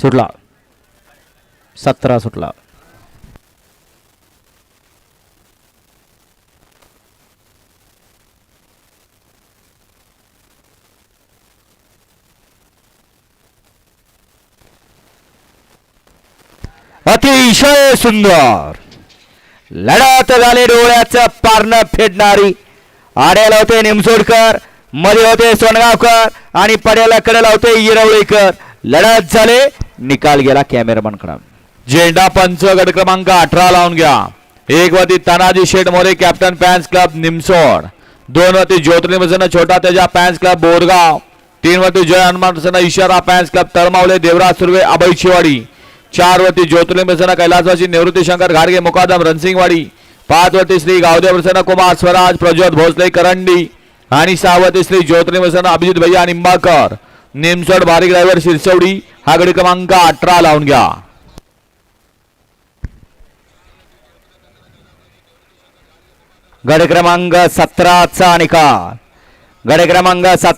सुटला. सतरा सुटला. अतिशय सुंदर. लढत झाले डोळ्याचं पारणं फेडणारी. आड्याला होते निमसोडकरमध्ये होते सोनगावकर आणि पड्याला कडेला होते येरवळेकर. लढत झाले. निकाल गेला कॅमेरामॅनकडे. झेंडा पंच गट क्रमांक अठरा लावून घ्या. एक वरती Tanaji Sheth More captain fans club Nimsod. दोन वरती ज्योतिर्लिंग प्रसन्न छोटा तेजा पॅन्स क्लब बोरगाव. तीन वरती जय हनुमान प्रसन्न इशारा पॅन्स क्लब तळमावले देवराज सुर्वे अभय शिवाडी. चार वरती ज्योतिर्लिंग प्रसन्न कैलासवासी निवृत्ती शंकर घाडगे मुकादम रणसिंगवाडी. पाच वरती श्री गावदेव प्रसन्न कुमार स्वराज प्रज्वत भोसले करंडी. आणि सहा वरती श्री ज्योतिर्लिंग प्रसन्न अभिजित भैया निंबाकर निमसोड बारीक ड्रायव्हर शिरसवडी. हा गडी क्रमांक अठरा लावून घ्या. गड क्रमांक सतराचा निकाल. गड क्रमांक सत